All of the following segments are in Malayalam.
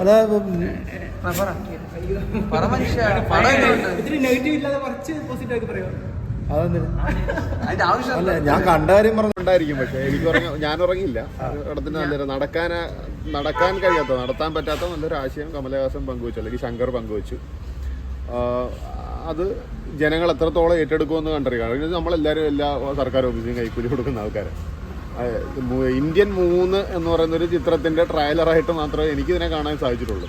അതാ അല്ല ഞാൻ കണ്ട കാര്യം പറഞ്ഞുണ്ടായിരിക്കും പക്ഷെ എനിക്ക് ഉറങ്ങ ഞാൻ ഉറങ്ങിയില്ല. ഇടത്തിന് നല്ലൊരു നടക്കാൻ നടക്കാൻ കഴിയാത്ത നടത്താൻ പറ്റാത്ത നല്ലൊരു ആശയം കമലഹാസൻ പങ്കുവച്ചു അല്ലെങ്കിൽ ശങ്കർ പങ്കുവച്ചു. അത് ജനങ്ങൾ എത്രത്തോളം ഏറ്റെടുക്കുമെന്ന് കണ്ടറിയാം. നമ്മളെല്ലാവരും എല്ലാ സർക്കാർ ഓഫീസിലും കൈക്കൂലി കൊടുക്കുന്ന ആൾക്കാരാണ്. ഇന്ത്യൻ മൂന്ന് എന്ന് പറയുന്ന ഒരു ചിത്രത്തിന്റെ ട്രയലറായിട്ട് മാത്രമേ എനിക്ക് ഇതിനെ കാണാൻ സാധിച്ചിട്ടുള്ളൂ.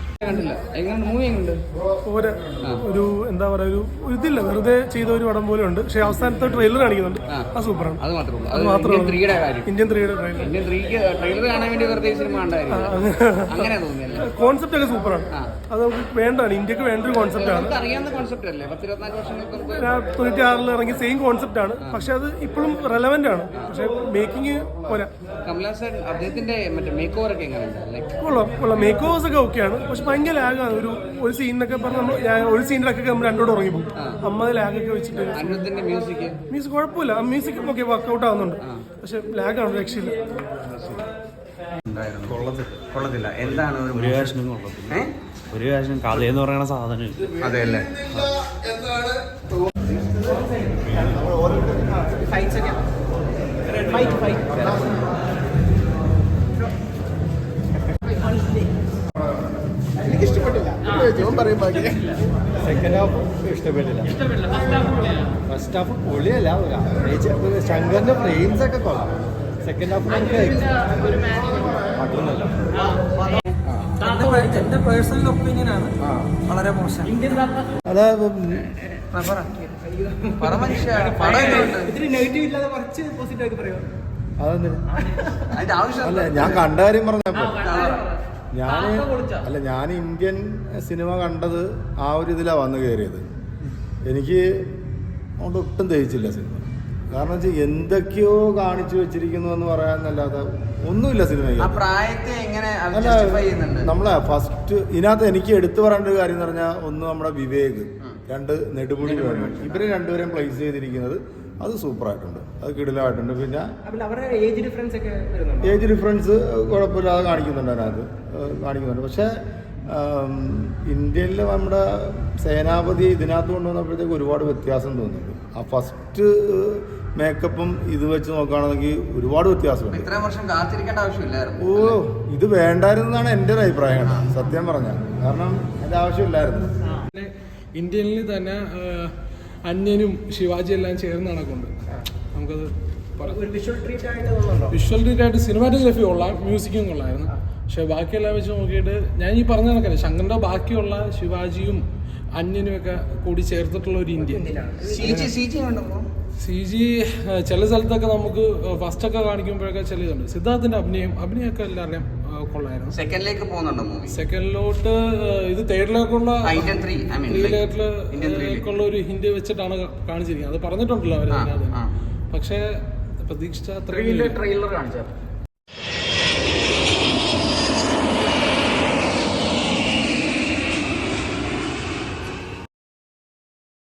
ഒരു എന്താ പറയാ ഒരു ഇതില്ല. വെറുതെ ചെയ്ത ഒരു പടം പോലെ ഉണ്ട്. പക്ഷെ അവസാനത്തെ ട്രെയിലർ കാണിക്കുന്നുണ്ട്. ആ. സൂപ്പറാണ്. അത് മാത്രമേ അത് അത് മാത്രമേ ഇന്ത്യൻ ത്രീയുടെ ട്രെയിലർ ഇന്ത്യൻ ത്രീക്ക് ട്രെയിലർ കാണാൻ വേണ്ടി വെറുതെ ഈ സിനിമ കോൺസെപ്റ്റ് ഒക്കെ സൂപ്പറാണ്. അത് നമുക്ക് വേണ്ടതാണ്. ഇന്ത്യയ്ക്ക് വേണ്ട ഒരു കോൺസെപ്റ്റ് ആണ്. അറിയാവുന്ന കോൺസെപ്റ്റ് അല്ലേ? പത്തിരുപത്തിനാല് വർഷങ്ങൾക്ക് മുമ്പ് തൊണ്ണൂറ്റി ആറിൽ ഇറങ്ങിയ സെയിം കോൺസെപ്റ്റ് ആണ്. പക്ഷെ അത് ഇപ്പോഴും റെലവെന്റ് ആണ്. പക്ഷെ മേക്കിംഗ് പോരാ കമലാസൻ അദ്ദേഹത്തിന്റെ മറ്റേ മേക്ക് ഓവർ ഒക്കെ എങ്ങനെയുണ്ട്? ലൈക്ക് കൊള്ളാം കൊള്ളാം. മേക്ക് ഓവേഴ്സ് ഒക്കെ ഓക്കെയാണ് പക്ഷെ ഭയങ്കര ലാഗാണ് ഒരു ഒരു സീനൊക്കെ പറഞ്ഞ് നമ്മൾ ഞാൻ ഒരു സീനിലൊക്കെ നമ്മൾ രണ്ടോട് ഉറങ്ങിപ്പോകും അമ്മ ലാഗൊക്കെ വെച്ചിട്ട്. മ്യൂസിക് മ്യൂസിക് കുഴപ്പമില്ല. മ്യൂസിക് ഒക്കെ വർക്കൗട്ട് ആവുന്നുണ്ട്. പക്ഷെ ലാഗാണ് രക്ഷയില്ല. കൊള്ളത്തില്ല. എന്താണ് ഒരു ഒരു കാശിനും കൊള്ളത്തില്ല? ഒരു കാശിനും കഥയെന്ന് പറയുന്ന സാധനം അതെ അല്ലേ ഫൈറ്റ്സ് ഒക്കെ ഫൈറ്റ് ഫൈറ്റ് എനിക്ക് ഇഷ്ടപ്പെട്ടില്ല ജോൺ പറയും ബാക്കി. സെക്കൻഡ് ഹാഫ് ഇഷ്ടപ്പെട്ടില്ല ഫസ്റ്റ് ഹാഫ് പൊളിയല്ല. ഒരു ശങ്കറിന്റെ ഫ്രെയിംസ് ഒക്കെ കൊള്ളാം. സെക്കൻഡ് ഹാഫ് പറ്റുന്നല്ല എന്റെ പേഴ്സണൽ ഒപ്പീനിയൻ ആണ്. വളരെ മോശം. അതാ പറ മനുഷ്യ അല്ല ഞാൻ കണ്ട കാര്യം പറഞ്ഞപ്പോ ഞാൻ അല്ല ഞാൻ ഇന്ത്യൻ സിനിമ കണ്ടത് ആ ഒരു ഇതിലാണ് വന്നു കയറിയത് എനിക്ക് അതുകൊണ്ട് ഒട്ടും ദഹിച്ചില്ല സിനിമ. കാരണം വെച്ചാൽ എന്തൊക്കെയോ കാണിച്ചു വെച്ചിരിക്കുന്നു എന്ന് പറയാന്നല്ലാതെ ഒന്നുമില്ല ആ സിനിമ പ്രായത്തെ എങ്ങനെ അല്ല നമ്മളെ ഫസ്റ്റ് ഇതിനകത്ത് എനിക്ക് എടുത്തു പറയേണ്ട ഒരു കാര്യം എന്ന് പറഞ്ഞാൽ ഒന്ന് നമ്മുടെ വിവേക് രണ്ട് വേണം. ഇവരെ രണ്ടുപേരെയും പ്ലേസ് ചെയ്തിരിക്കുന്നത് അത് സൂപ്പറായിട്ടുണ്ട്. അത് കിടിലായിട്ടുണ്ട് പിന്നെ ഏജ് ഡിഫറൻസ് കുഴപ്പമില്ലാതെ കാണിക്കുന്നുണ്ട് അതിനകത്ത്. കാണിക്കുന്നുണ്ട്. പക്ഷേ ഇന്ത്യയിലെ നമ്മുടെ സേനാപതി ഇതിനകത്ത് കൊണ്ടുവന്നപ്പോഴത്തേക്ക് ഒരുപാട് വ്യത്യാസം തോന്നുന്നുണ്ട് ആ ഫസ്റ്റ് മേക്കപ്പും ഇത് വെച്ച് നോക്കുകയാണെങ്കിൽ ഒരുപാട് വ്യത്യാസമുണ്ട്. ഇത്രയും വർഷം കാത്തിരിക്കേണ്ട ആവശ്യമില്ലായിരുന്നു. ഓ ഇത് വേണ്ടായിരുന്നതാണ് എന്റെ ഒരു അഭിപ്രായം. സത്യം പറഞ്ഞാൽ. കാരണം എന്റെ ആവശ്യമില്ലായിരുന്നു. ഇന്ത്യയിൽ തന്നെ അന്യനും ശിവാജി എല്ലാം ചേർന്ന് നടക്കുന്നുണ്ട്. നമുക്കത് ഒരു വിഷ്വൽ ട്രീറ്റ് ആയിട്ട് തോന്നുന്നുണ്ടോ? വിഷ്വൽ ആയിട്ട് സിനിമാറ്റോഗ്രാഫി കൊള്ളാം മ്യൂസിക്കും കൊള്ളായിരുന്നു. പക്ഷെ ബാക്കിയെല്ലാം വെച്ച് നോക്കിയിട്ട് ഞാൻ ഈ പറഞ്ഞ കണക്കല്ലേ ശങ്കറിന്റെ ബാക്കിയുള്ള ശിവാജിയും അന്യനും ഒക്കെ കൂടി ചേർത്തിട്ടുള്ള ഒരു ഇന്ത്യ സി ജി ചില സ്ഥലത്തൊക്കെ നമുക്ക് ഫസ്റ്റൊക്കെ കാണിക്കുമ്പോഴൊക്കെ ചില ഇതുണ്ട് സിദ്ധാർത്ഥിന്റെ അഭിനയം അഭിനയമൊക്കെ എല്ലാവരുടെയും കൊള്ളായിരുന്നു. സെക്കൻഡിലേക്ക് പോകുന്നുണ്ടോ മൂവി സെക്കൻഡിലോട്ട് ഇത് തേർഡിലേക്കുള്ള Indian three I mean Indian three ഒരു ഹിന്റ് വെച്ചിട്ടാണ് കാണിച്ചിരിക്കുന്നത്. അത് പറഞ്ഞിട്ടുണ്ടല്ലോ അവരെ. പക്ഷേ പ്രതീക്ഷിച്ച അത്രയും ട്രെയിലർ കാണിച്ചാൽ